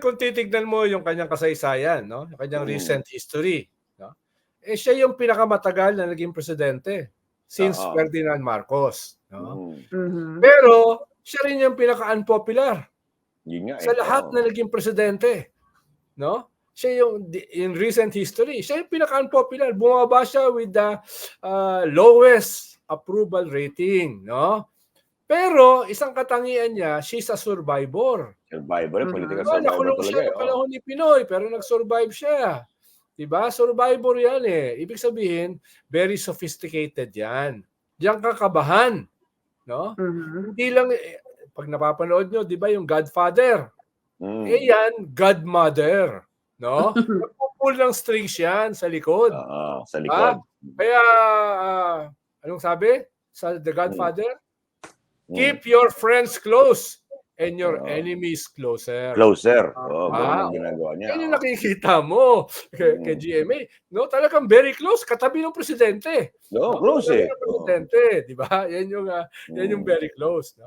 kung titignan mo yung kanyang kasaysayan, no? Yung kanyang Mm. recent history, no? Eh siya yung pinakamatagal na naging presidente since Oo. Ferdinand Marcos, no? Mm. Mhm. Pero siya rin yung pinaka-unpopular Yun nga eh. sa lahat oo. na naging presidente, no? Siya yung in recent history, siya yung pinaka-unpopular. Bumaba siya with the uh, lowest approval rating, no? Pero isang katangian niya, she's a survivor. Survivor, Mhm. political Diba, survivor nakulong talaga siya eh. ng oo. panahon ni Pinoy, pero nag-survive siya. Diba? Survivor yan eh. Ibig sabihin, very sophisticated yan. Diyan ka kabahan. No? Mhm. Hindi lang, eh, pag napapanood nyo, di ba yung Godfather? Mm. Eh yan, Godmother. No? Nagpupul ng strings yan sa likod. Oo, sa Ah, likod. Kaya, ah, anong sabi sa The Godfather? Mm. Keep your friends close and your Oo. enemies closer. Closer. Oo, Ah, ang ginagawa niya. Yan yung nakikita mo kay, kay Mm. GMA. No, talagang very close, katabi ng presidente. No, close katabi eh. ng Oo. presidente, di ba? Yan yung ah, yan yung Mm. very close, no?